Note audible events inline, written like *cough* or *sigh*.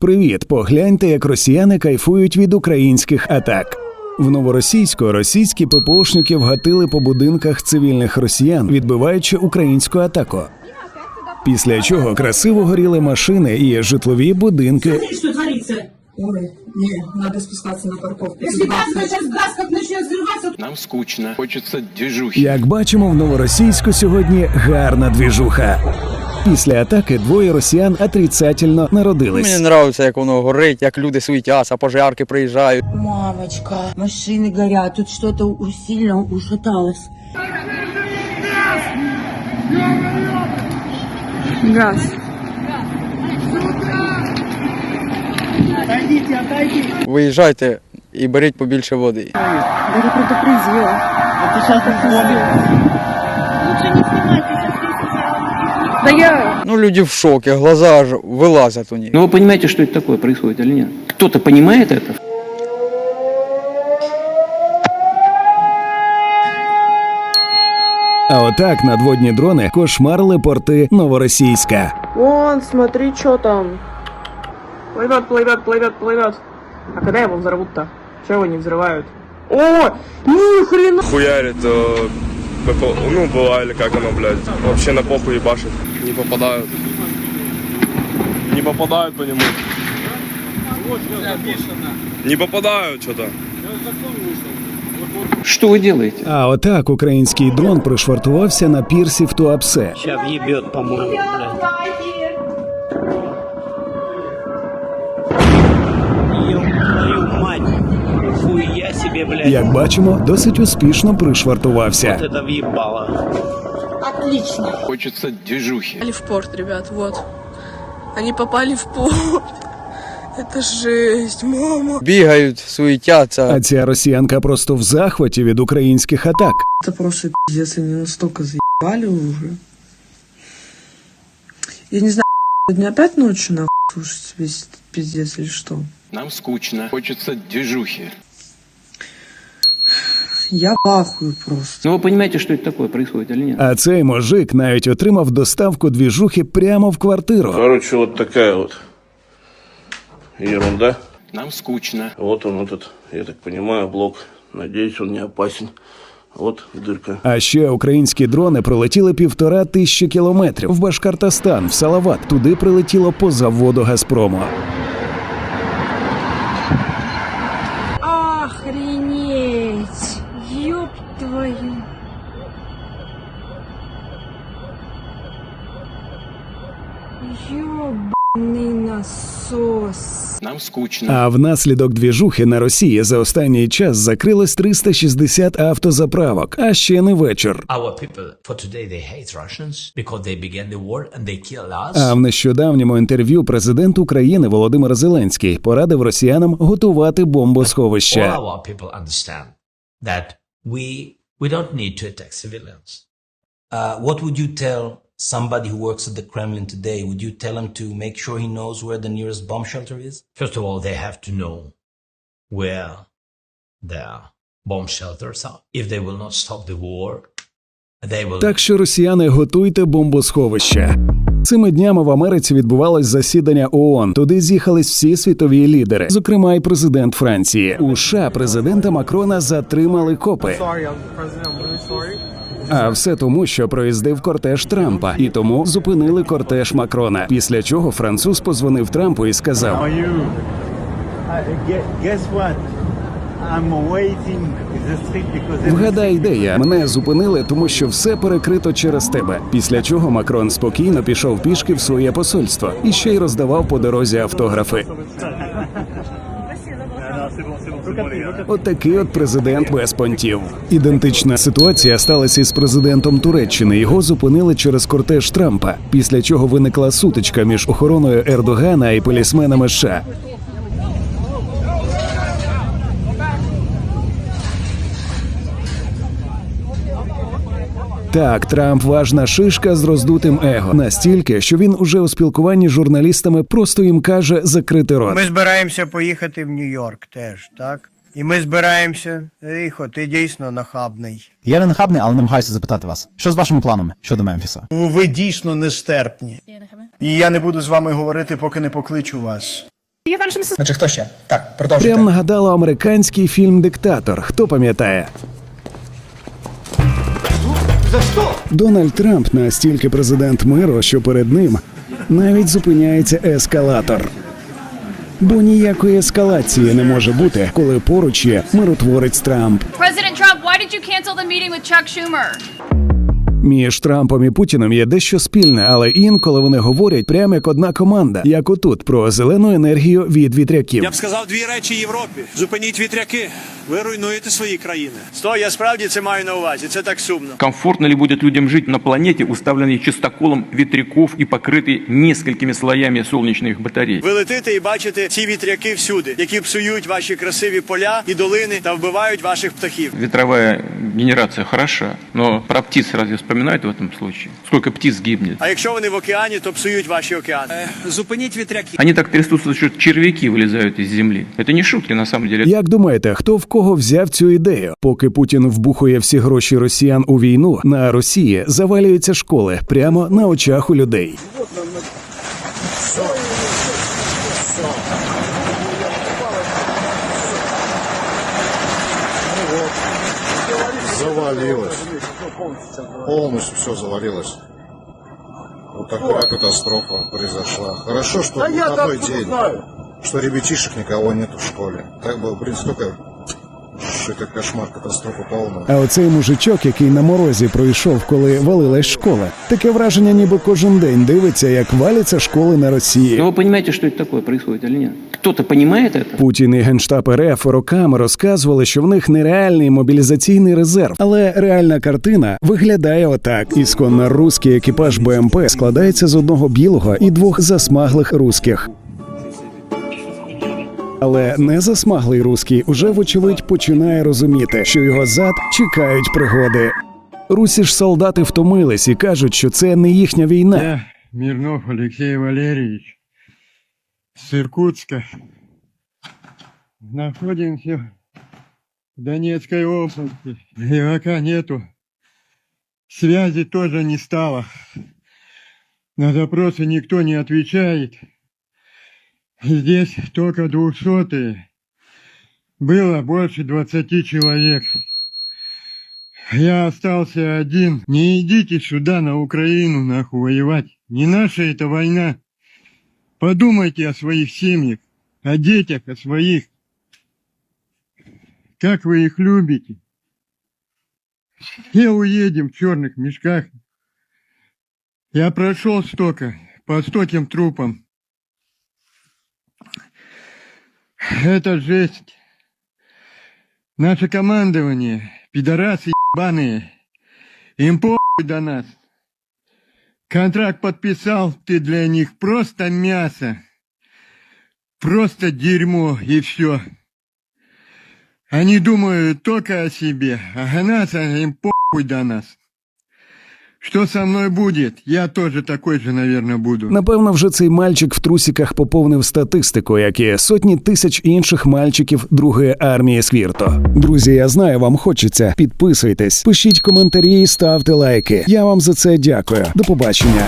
Привіт, погляньте, як росіяни кайфують від українських атак. В новоросійську російські ППОшники вгатили по будинках цивільних росіян, відбиваючи українську атаку. Після чого красиво горіли машини і житлові будинки. Смотри. Ой, спускаться на парковку. Газ Нам скучно. Хочется движухи. Як бачимо, в новоросійську сьогодні гарна двіжуха. Після атаки двоє росіян отрицательно народились. Мені подобається, як воно горить, як люди суетяться, пожарки приїжджають. Мамочка, машины горят, тут что-то у- сильно ушаталось. Газ. Виїжджайте і беріть побільше води. Я предупредила. А ты сейчас так Да я... Ну, люди в шокі, глаза аж вилазять у них. Но вы понимаете, что это такое происходит или нет? Кто-то понимает это? А отак надводні дрони кошмарили порти Новоросійська. Вон, смотри, что там. Плывет, плывет, плывет, плывет. А когда его взорвут-то? Чего его не взрывают? О, ни хрена! хуярит э, БП, ну, была или как оно, блядь, вообще на похуй ебашит. Не попадают. Не попадают по нему. Не попадают что-то. Что вы делаете? А отак український дрон пришвартувався на пірсі в Туапсе. Сейчас въебет, по-моему, блядь. Хуя себе, блядь. Як бачимо, досить успішно пришвартувався. Вот это въебало. Хочется движухи. попали в порт, ребят, вот. Они попали в порт. Это жесть, мама. Бігають, суетяться. А ця росіянка просто в захваті від українських атак. Это просто пиздец, они настолько заебали уже. Я не знаю, *laughs* сегодня опять ночью нахуй слушать весь пиздец или что? Нам скучно. Хочется движухи. Я в ахуе просто. Но вы понимаете, что это такое происходит или нет? А цей мужик навіть отримав доставку двіжухи прямо в квартиру. Короче, вот такая вот ерунда. Нам скучно. Вот он этот, я так понимаю, блок. Надеюсь, он не опасен. Вот дырка. А ще українські дрони пролетіли півтора тисячі кілометрів в Башкортостан, в Салават. Туди прилетіло по заводу Газпрому. Насос. Нам скучно. А внаслідок двіжухи на Росії за останній час закрилось 360 автозаправок. А ще не вечір. Our people for today they hate Russians because they began the war and they kill us. А в нещодавньому інтерв'ю президент України Володимир Зеленський порадив росіянам готувати All our people understand that we we don't need to attack civilians. Uh, what would you tell somebody who works at the Kremlin today? Would you tell him to make sure he knows where the nearest bomb shelter is? First of all, they have to know where their bomb shelters are. If they will not stop the war, they will Так що росіяни готуйте бомбосховища. Цими днями в Америці відбувалось засідання ООН. Туди з'їхались всі світові лідери, зокрема й президент Франції. У США президента Макрона затримали копи. А все тому, що проїздив кортеж Трампа, і тому зупинили кортеж Макрона. Після чого француз позвонив Трампу і сказав: Вгадай, де я мене зупинили, тому що все перекрито через тебе. Після чого Макрон спокійно пішов пішки в своє посольство і ще й роздавав по дорозі автографи. От от президент без понтів. Ідентична ситуація сталася із президентом Туреччини. Його зупинили через кортеж Трампа, після чого виникла сутичка між охороною Ердогана і полісменами США. Так, Трамп важна шишка з роздутим его. Настільки, що він уже у спілкуванні з журналістами просто їм каже закрити рот. Ми збираємося поїхати в Нью-Йорк теж, так? І ми збираємося. Тихо, ти дійсно нахабний. Я не нахабний, але намагаюся запитати вас, що з вашими планами щодо Мемфіса? Ви дійсно нестерпні. І я не буду з вами говорити, поки не покличу вас. Значить, хто ще? Так, продовжуйте. Прям нагадало американський фільм Диктатор. Хто пам'ятає? Дональд Трамп настільки президент миру, що перед ним навіть зупиняється ескалатор. Бо ніякої ескалації не може бути, коли поруч є миротворець Трамп. Президент Трамп, why did you cancel the meeting with Chuck Schumer? Між Трампом і Путіним є дещо спільне, але інколи вони говорять прямо як одна команда, як отут про зелену енергію від вітряків. Я б сказав дві речі Європі: зупиніть вітряки, ви руйнуєте свої країни. Сто, я справді це маю на увазі. Це так сумно. Комфортно ли будет людям жить на планете, уставленной чистоколом ветряков и покрытой несколькими слоями солнечных батарей? Ви летите і бачите ці вітряки всюди, які псують ваші красиві поля і долини та вбивають ваших птахів. Ветровая генерация хороша, но про птиц разве вспоминают в этом случае? Сколько птиц гибнет? А якщо вони в океані, то псують ваші океани. зупиніть вітряки. Они так трясутся, что червяки вылезают из земли. Это не шутки на самом деле. Як думаєте, хто в кого взяв цю ідею? Поки Путін вбухує всі гроші росіян у війну, на Росії завалюються школи прямо на очах у людей. Завалилось. Полностью все завалилось. Вот такая катастрофа произошла. Хорошо, что Да выходной день, что ребятишек никого нет в школе. Так бы, в принципе, только что это кошмар, катастрофа полная. А оцей мужичок, який на морозі пройшов, коли валилась школа, таке враження, ніби кожен день дивиться, як валяться школи на Росії. Но вы понимаете, что это такое происходит или нет? Кто-то понимает это? Путін і генштаб РФ роками розказували, що в них нереальний мобілізаційний резерв, але реальна картина виглядає отак: ісконно руський екіпаж БМП складається з одного білого і двох засмаглих русських. Але незасмаглий руський уже вочевидь починає розуміти, що його зад чекають пригоди. Русі ж солдати втомились і кажуть, що це не їхня війна. Я Мирнов Алексей Валерьевич с Иркутска. Находимся в Донецкой области. Левака нету. Связи тоже не стало. На запросы никто не отвечает. Здесь только двухсотые. Было больше двадцати человек. Я остался один. Не идите сюда, на Украину, нахуй, воевать. Не наша это война. Подумайте о своих семьях, о детях, о своих. Как вы их любите. Все уедем в черных мешках. Я прошел столько, по стольким трупам. Это жесть. Наше командование, пидорасы ебаные, им похуй до нас. Контракт подписал, ты для них просто мясо. Просто дерьмо и все. Они думают только о себе, а нас им похуй до нас. Что со мною буде? Я теж такой же, наверное, буду. Напевно, вже цей мальчик в трусіках поповнив статистику, як і сотні тисяч інших мальчиків другої армії Свірто. Друзі, я знаю, вам хочеться. Підписуйтесь, пишіть коментарі, ставте лайки. Я вам за це дякую. До побачення.